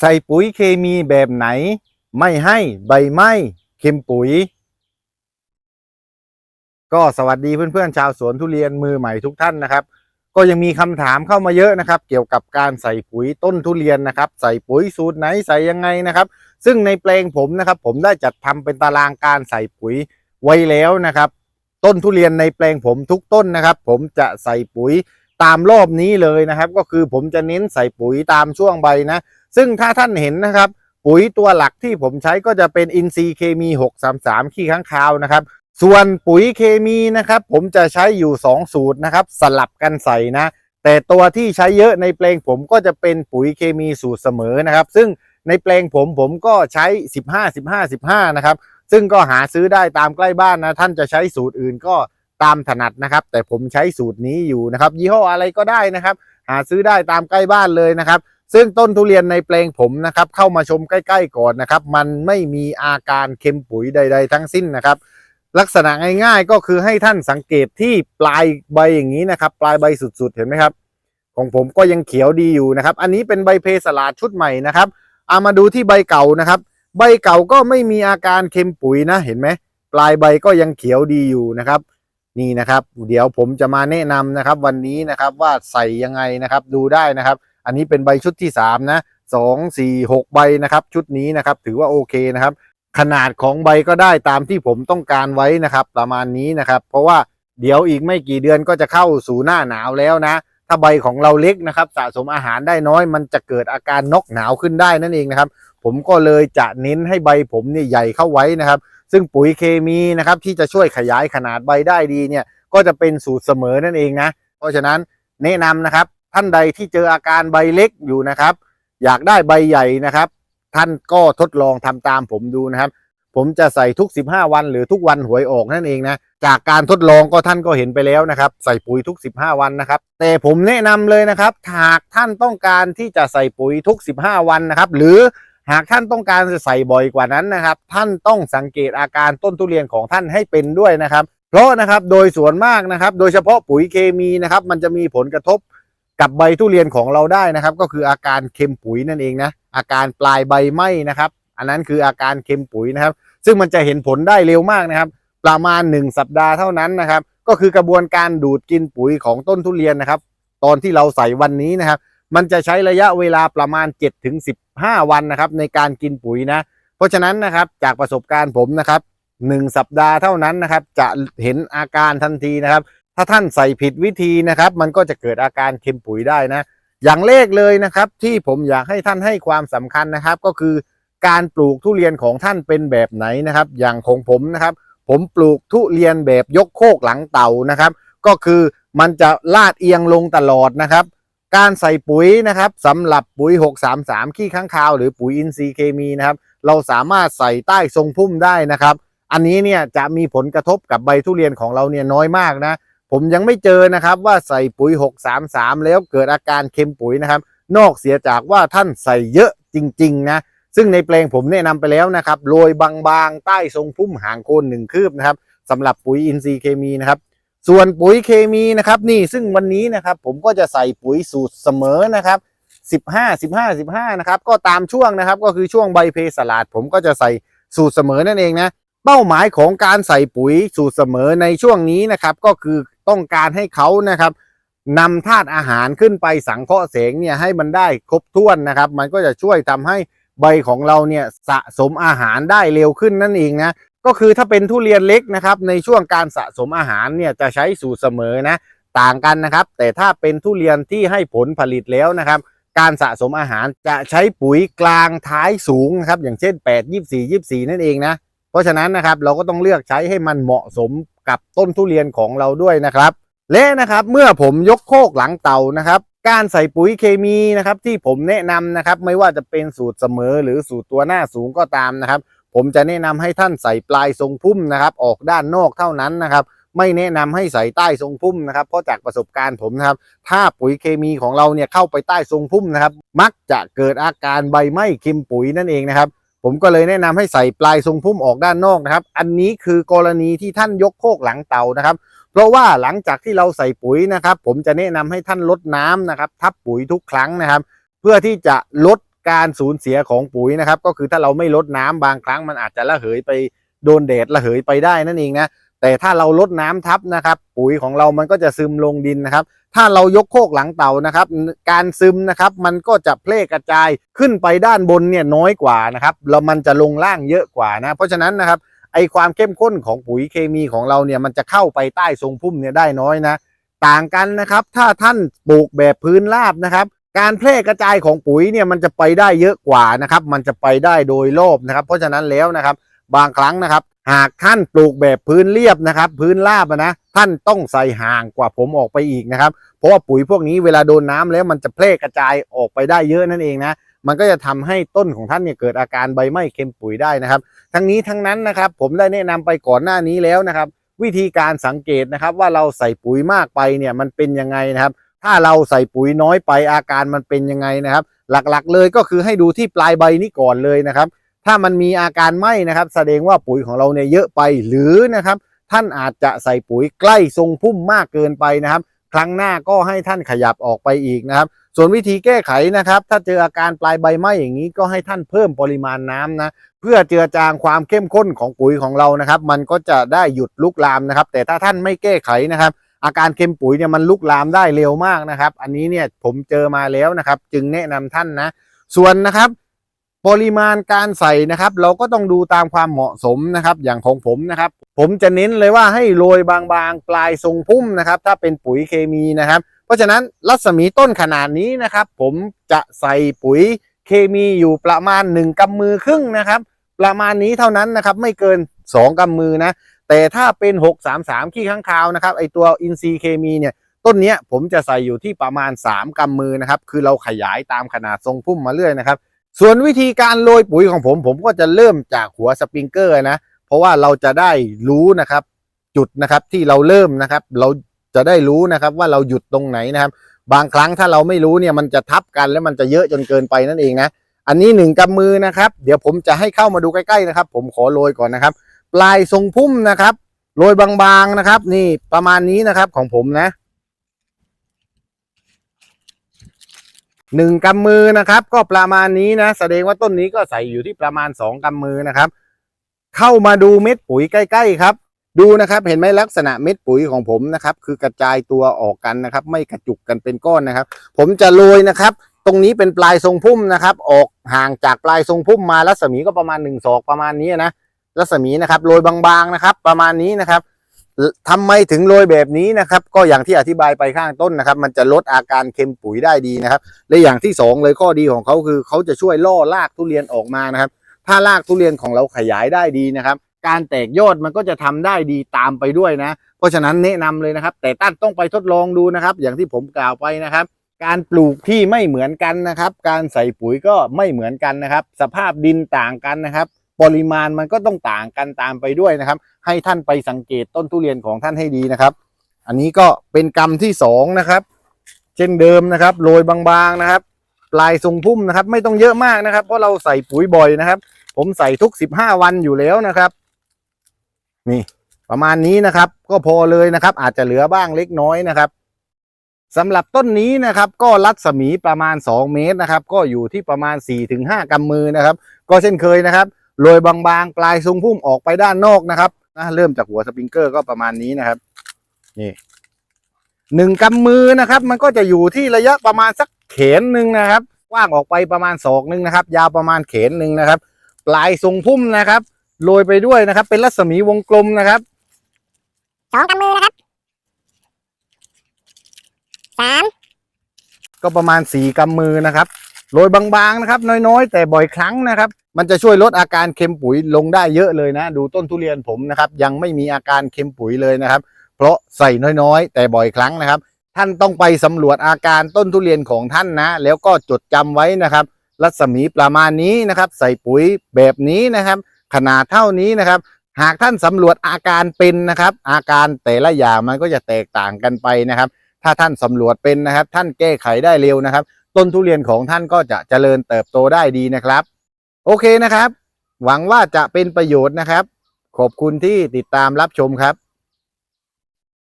ใส่ปุ๋ยเคมีแบบไหน ไม่ให้ใบไหม้เค็มปุ๋ย ก็สวัสดีเพื่อนๆชาวสวนทุเรียนมือใหม่ทุกท่านนะครับ ก็ยังมีคำถามเข้ามาเยอะนะครับ เกี่ยวกับการใส่ปุ๋ยต้นทุเรียนนะครับ ใส่ปุ๋ยสูตรไหนใส่ยังไงนะครับ ซึ่งในแปลงผมนะครับ ผมได้จัดทำเป็นตารางการใส่ปุ๋ยไว้แล้วนะครับ ต้นทุเรียนในแปลงผมทุกต้นนะครับ ผมจะใส่ปุ๋ยตามรอบนี้เลยนะครับ ก็คือผมจะเน้นใส่ปุ๋ยตามช่วงใบนะ ซึ่งถ้าท่านเห็นนะครับ ปุ๋ยตัวหลักที่ผมใช้ก็จะเป็นอินทรีย์เคมี 633 ขี้ค้างคาวนะครับ ส่วนปุ๋ยเคมีนะครับ ผมจะใช้อยู่ 2 สูตรนะครับ สลับกันใส่นะ แต่ตัวที่ใช้เยอะในแปลงผมก็จะเป็นปุ๋ยเคมีสูตรเสมอนะครับ ซึ่งในแปลงผมผมก็ใช้ 15 15 15 นะครับ ซึ่งก็หาซื้อได้ตามใกล้บ้านนะ ท่านจะใช้สูตรอื่นก็ตามถนัดนะครับ แต่ผมใช้สูตรนี้อยู่นะครับ ยี่ห้ออะไรก็ได้นะครับ หาซื้อได้ตามใกล้บ้านเลยนะครับ ซึ่งต้นทุเรียนในแปลงผมนะครับ เข้ามาชมใกล้ ๆ ก่อนนะครับ มันไม่มีอาการเค็มปุ๋ยใด ๆ ทั้งสิ้นนะครับ ลักษณะง่ายๆก็คือให้ท่านสังเกตที่ปลายใบอย่างนี้นะครับ ปลายใบสุดๆ เห็นไหมครับ ของผมก็ยังเขียวดีอยู่นะครับ อันนี้เป็นใบเพสลาดชุดใหม่นะครับเอามาดูที่ใบเก่านะครับ ใบเก่าก็ไม่มีอาการเค็มปุ๋ยนะเห็นไหมปลายใบก็ยังเขียวดีอยู่นะครับนี่นะครับ เดี๋ยวผมจะมาแนะนำนะครับ วันนี้นะครับว่าใส่ยังไงนะครับ ดูได้นะครับ อันนี้เป็นใบชุดที่สามนะสองสี่หกใบนะครับ ชุดนี้นะครับ ถือว่าโอเคนะครับ ขนาดของใบก็ได้ตามที่ผมต้องการไว้นะครับ ประมาณนี้นะครับ เพราะว่าเดี๋ยวอีกไม่กี่เดือนก็จะเข้าสู่หน้าหนาวแล้วนะ ถ้าใบของเราเล็กนะครับ สะสมอาหารได้น้อย มันจะเกิดอาการนกหนาวขึ้นได้นั่นเองนะครับ ผมก็เลยจะเน้นให้ใบผมเนี่ยใหญ่เข้าไว้นะครับ ซึ่งปุ๋ยเคมีนะครับ ที่จะช่วยขยายขนาดใบได้ดีเนี่ย ก็จะเป็นสูตรเสมอนั่นเองนะ เพราะฉะนั้นแนะนำนะครับ ท่านใดที่เจออาการใบเล็กอยู่นะครับ อยากได้ใบใหญ่นะครับ ท่านก็ทดลองทำตามผมดูนะครับ ผมจะใส่ทุก 15 วัน หรือทุกวันหวยออกนั่นเองนะจากการทดลองก็ท่านก็เห็นไปแล้วนะครับ ใส่ปุ๋ยทุก 15 วันนะครับ แต่ผมแนะนำเลยนะครับหากท่านต้องการที่จะใส่ปุ๋ยทุก 15 วันนะครับ หรือหากท่านต้องการจะใส่บ่อยกว่านั้นนะครับ ท่านต้องสังเกตอาการต้นทุเรียนของท่านให้เป็นด้วยนะครับ เพราะนะครับโดยส่วนมากนะครับ โดยเฉพาะปุ๋ยเคมีนะครับ มันจะมีผลกระทบ กับใบทุเรียนของเราได้นะครับ ก็คืออาการเค็มปุ๋ยนั่นเองนะอาการปลายใบไหม้นะครับ อันนั้นคืออาการเค็มปุ๋ยนะครับ ซึ่งมันจะเห็นผลได้เร็วมากนะครับ ประมาณ 1 สัปดาห์เท่านั้นนะครับ ก็คือกระบวนการดูดกินปุ๋ยของต้นทุเรียนนะครับ ตอนที่เราใส่วันนี้นะครับ มันจะใช้ระยะเวลาประมาณ 7-15ถึง15วันนะครับ ในการกินปุ๋ยนะเพราะฉะนั้นนะครับจากประสบการณ์ผมนะครับหนึ่งสัปดาห์เท่านั้นนะครับ จะเห็นอาการทันทีนะครับ ถ้าท่านใส่ผิดวิธีนะครับ มันก็จะเกิดอาการเค็มปุ๋ยได้นะ อย่างแรกเลยนะครับ ที่ผมอยากให้ท่านให้ความสำคัญนะครับ ก็คือการปลูกทุเรียนของท่านเป็นแบบไหนนะครับ อย่างของผมนะครับ ผมปลูกทุเรียนแบบยกโคกหลังเต่านะครับ ก็คือมันจะลาดเอียงลงตลอดนะครับ การใส่ปุ๋ยนะครับสำหรับปุ๋ย 633 ขี้ข้างคาว หรือปุ๋ยอินทรีย์เคมีนะครับ เราสามารถใส่ใต้ทรงพุ่มได้นะครับ อันนี้เนี่ยจะมีผลกระทบกับใบทุเรียนของเราเนี่ยน้อยมากนะ ผมยังไม่เจอนะครับว่าใส่ปุ๋ย 633 แล้วเกิดอาการเค็มปุ๋ยนะครับ นอกเสียจากว่าท่านใส่เยอะจริง ๆ นะ ซึ่งในแปลงผมแนะนำไปแล้วนะครับโรยบางๆ ใต้ทรงพุ่มห่างโคนหนึ่งคืบนะครับสำหรับปุ๋ยอินทรีย์เคมีนะครับ ส่วนปุ๋ยเคมีนะครับนี่ซึ่งวันนี้นะครับผมก็จะใส่ปุ๋ยสูตรเสมอนะครับ15 15 15นะครับก็ตามช่วงนะครับก็คือช่วงใบเพสลาดผมก็จะใส่สูตรเสมอนั่นเองนะ เป้าหมายของการใส่ปุ๋ยสูตรเสมอในช่วงนี้นะครับ ก็คือต้องการให้เขานะครับนำธาตุอาหารขึ้นไปสังเคราะห์แสงเนี่ยให้มันได้ครบถ้วนนะครับ มันก็จะช่วยทำให้ใบของเราเนี่ยสะสมอาหารได้เร็วขึ้นนั่นเองนะก็คือถ้าเป็นทุเรียนเล็กนะครับ ในช่วงการสะสมอาหารเนี่ยจะใช้สูตรเสมอนะต่างกันนะครับ แต่ถ้าเป็นทุเรียนที่ให้ผลผลิตแล้วนะครับ การสะสมอาหารจะใช้ปุ๋ยกลางท้ายสูงนะครับอย่างเช่น 8 24 24 นั่นเองนะ เพราะฉะนั้นนะครับเราก็ต้องเลือกใช้ให้มันเหมาะสมกับต้นทุเรียนของเราด้วยนะครับ และนะครับเมื่อผมยกโคกหลังเตานะครับการใส่ปุ๋ยเคมีนะครับที่ผมแนะนำนะครับไม่ว่าจะเป็นสูตรเสมอหรือสูตรตัวหน้าสูงก็ตามนะครับ ผมจะแนะนำให้ท่านใส่ปลายทรงพุ่มนะครับ ออกด้านนอกเท่านั้นนะครับ ไม่แนะนำให้ใส่ใต้ทรงพุ่มนะครับ เพราะจากประสบการณ์ผมนะครับ ถ้าปุ๋ยเคมีของเราเนี่ยเข้าไปใต้ทรงพุ่มนะครับ มักจะเกิดอาการใบไหม้เค็มปุ๋ยนั่นเองนะครับ ผมก็เลยแนะนำให้ใส่ปลายทรงพุ่มออกด้านนอกนะครับ อันนี้คือกรณีที่ท่านยกโคกหลังเตานะครับ เพราะว่าหลังจากที่เราใส่ปุ๋ยนะครับ ผมจะแนะนำให้ท่านลดน้ำนะครับทับปุ๋ยทุกครั้งนะครับ เพื่อที่จะลดการสูญเสียของปุ๋ยนะครับ ก็คือถ้าเราไม่ลดน้ำบางครั้งมันอาจจะระเหยไปโดนแดดระเหยไปได้นั่นเองนะ แต่ถ้าเราลดน้ำทับนะครับ ปุ๋ยของเรามันก็จะซึมลงดินนะครับ ถ้าเรายกโคกหลังเต่านะครับ การซึมนะครับมันก็จะแพร่กระจายขึ้นไปด้านบนเนี่ยน้อยกว่านะครับแล้วมันจะลงล่างเยอะกว่านะ เพราะฉะนั้นนะครับไอความเข้มข้นของปุ๋ยเคมีของเราเนี่ยมันจะเข้าไปใต้ทรงพุ่มเนี่ยได้น้อยนะ ต่างกันนะครับ ถ้าท่านปลูกแบบพื้นราบนะครับ การแพร่กระจายของปุ๋ยเนี่ยมันจะไปได้เยอะกว่านะครับ มันจะไปได้โดยรอบนะครับ เพราะฉะนั้นแล้วนะครับ บางครั้งนะครับ หากท่านปลูกแบบพื้นเรียบนะครับ พื้นราบนะท่านต้องใส่ห่างกว่าผมออกไปอีกนะครับ เพราะว่าปุ๋ยพวกนี้เวลาโดนน้ำแล้วมันจะแพร่กระจายออกไปได้เยอะนั่นเองนะมันก็จะทำให้ต้นของท่านเนี่ยเกิดอาการใบไหม้เค็มปุ๋ยได้นะครับ ทั้งนี้ทั้งนั้นนะครับผมได้แนะนำไปก่อนหน้านี้แล้วนะครับ วิธีการสังเกตนะครับว่าเราใส่ปุ๋ยมากไปเนี่ยมันเป็นยังไงนะครับ ถ้าเราใส่ปุ๋ยน้อยไปอาการมันเป็นยังไงนะครับ หลักๆเลยก็คือให้ดูที่ปลายใบนี้ก่อนเลยนะครับ ถ้ามันมีอาการไหม้นะครับ แสดงว่าปุ๋ยของเราเนี่ยเยอะไปหรือนะครับ ท่านอาจจะใส่ปุ๋ยใกล้ทรงพุ่มมากเกินไปนะครับ ครั้งหน้าก็ให้ท่านขยับออกไปอีกนะครับ ส่วนวิธีแก้ไขนะครับ ถ้าเจออาการปลายใบไหม้อย่างนี้ก็ให้ท่านเพิ่มปริมาณน้ำนะเพื่อเจือจางความเข้มข้นของปุ๋ยของเรานะครับ มันก็จะได้หยุดลุกลามนะครับ แต่ถ้าท่านไม่แก้ไขนะครับอาการเค็มปุ๋ยเนี่ยมันลุกลามได้เร็วมากนะครับ อันนี้เนี่ยผมเจอมาแล้วนะครับ จึงแนะนำท่านนะ ส่วนนะครับ ปริมาณการใส่นะครับ เราก็ต้องดูตามความเหมาะสมนะครับ อย่างของผมนะครับ ผมจะเน้นเลยว่าให้โรยบางๆ ปลายทรงพุ่มนะครับ ถ้าเป็นปุ๋ยเคมีนะครับ เพราะฉะนั้นรัศมีต้นขนาดนี้นะครับ ผมจะใส่ปุ๋ยเคมีอยู่ประมาณ 1กำมือครึ่งนะครับ ประมาณนี้เท่านั้นนะครับ ไม่เกิน 2กำมือนะ แต่ถ้าเป็น 633 ขี้ข้างคาวนะครับไอตัวอินทรีย์เคมีเนี่ยต้นเนี้ยผมจะใส่อยู่ที่ประมาณ 3กำมือนะครับ คือเราขยายตามขนาดทรงพุ่มมาเรื่อยนะครับ ส่วนวิธีการโรยปุ๋ยของผม ผมก็จะเริ่มจากหัวสปริงเกอร์นะ เพราะว่าเราจะได้รู้นะครับ จุดนะครับที่เราเริ่มนะครับ เราจะได้รู้นะครับว่าเราหยุดตรงไหนนะครับ บางครั้งถ้าเราไม่รู้เนี่ยมันจะทับกันแล้วมันจะเยอะจนเกินไปนั่นเองนะอันนี้หนึ่งกำมือนะครับ เดี๋ยวผมจะให้เข้ามาดูใกล้ๆนะครับ ผมขอโรยก่อนนะครับ ปลายทรงพุ่มนะครับโรยบางๆนะครับ นี่ประมาณนี้นะครับของผมนะ หนึ่งกำมือนะครับ ก็ประมาณนี้นะแสดงว่าต้นนี้ก็ใส่อยู่ที่ประมาณสองกำมือนะครับ เข้ามาดูเม็ดปุ๋ยใกล้ ๆ ครับ ดูนะครับเห็นไหมลักษณะเม็ดปุ๋ยของผมนะครับ คือกระจายตัวออกกันนะครับ ไม่กระจุกกันเป็นก้อนนะครับ ผมจะโรยนะครับ ตรงนี้เป็นปลายทรงพุ่มนะครับ ออกห่างจากปลายทรงพุ่มมารัศมีก็ประมาณหนึ่งศอกประมาณนี้นะรัศมีนะครับโรยบางๆนะครับ ประมาณนี้นะครับ ทำไมถึงโรยแบบนี้นะครับ ก็อย่างที่อธิบายไปข้างต้นนะครับ มันจะลดอาการเค็มปุ๋ยได้ดีนะครับ และอย่างที่สองเลยข้อดีของเขาคือเขาจะช่วยล่อรากทุเรียนออกมานะครับ ถ้ารากทุเรียนของเราขยายได้ดีนะครับ การแตกยอดมันก็จะทำได้ดีตามไปด้วยนะ เพราะฉะนั้นแนะนำเลยนะครับ แต่ตั้นต้องไปทดลองดูนะครับ อย่างที่ผมกล่าวไปนะครับ การปลูกที่ไม่เหมือนกันนะครับ การใส่ปุ๋ยก็ไม่เหมือนกันนะครับ สภาพดินต่างกันนะครับ ปริมาณมันก็ต้องต่างกันตามไปด้วยนะครับ ให้ท่านไปสังเกตต้นทุเรียนของท่านให้ดีนะครับ อันนี้ก็เป็นกรรมที่สองนะครับ เช่นเดิมนะครับโรยบางๆนะครับ ปลายทรงพุ่มนะครับ ไม่ต้องเยอะมากนะครับ เพราะเราใส่ปุ๋ยบ่อยนะครับ ผมใส่ทุกสิบห้าวันอยู่แล้วนะครับ นี่ประมาณนี้นะครับ ก็พอเลยนะครับ อาจจะเหลือบ้างเล็กน้อยนะครับสำหรับต้นนี้นะครับ ก็รัศมีประมาณ 2 เมตรนะครับ ก็อยู่ที่ประมาณ 4-5กำมือนะครับ ก็เช่นเคยนะครับ โรยบางๆปลายทรงพุ่มออกไปด้านนอกนะครับนะเริ่มจากหัวสปริงเกอร์ก็ประมาณนี้นะครับ นี่หนึ่งกำมือนะครับ มันก็จะอยู่ที่ระยะประมาณสักเขนหนึ่งนะครับกว้างออกไปประมาณศอกหนึ่งนะครับ ยาวประมาณเขนหนึ่งนะครับ ปลายทรงพุ่มนะครับโรยไปด้วยนะครับ เป็นรัศมีวงกลมนะครับสองกำมือนะครับสามก็ประมาณสี่กำมือนะครับ โรยบางๆนะครับน้อยๆ แต่บ่อยครั้งนะครับ มันจะช่วยลดอาการเค็มปุ๋ยลงได้เยอะเลยนะ ดูต้นทุเรียนผมนะครับ ยังไม่มีอาการเค็มปุ๋ยเลยนะครับ เพราะใส่น้อยๆ แต่บ่อยครั้งนะครับ ท่านต้องไปสำรวจอาการต้นทุเรียนของท่านนะ แล้วก็จดจำไว้นะครับ รัศมีประมาณนี้นะครับ ใส่ปุ๋ยแบบนี้นะครับ ขนาดเท่านี้นะครับ หากท่านสำรวจอาการเป็นนะครับ อาการแต่ละอย่างมันก็จะแตกต่างกันไปนะครับ ถ้าท่านสำรวจเป็นนะครับ ท่านแก้ไขได้เร็วนะครับ ต้นทุเรียนของท่านก็จะเจริญเติบโตได้ดีนะครับ โอเคนะครับ หวังว่าจะเป็นประโยชน์นะครับ ขอบคุณที่ติดตามรับชมครับ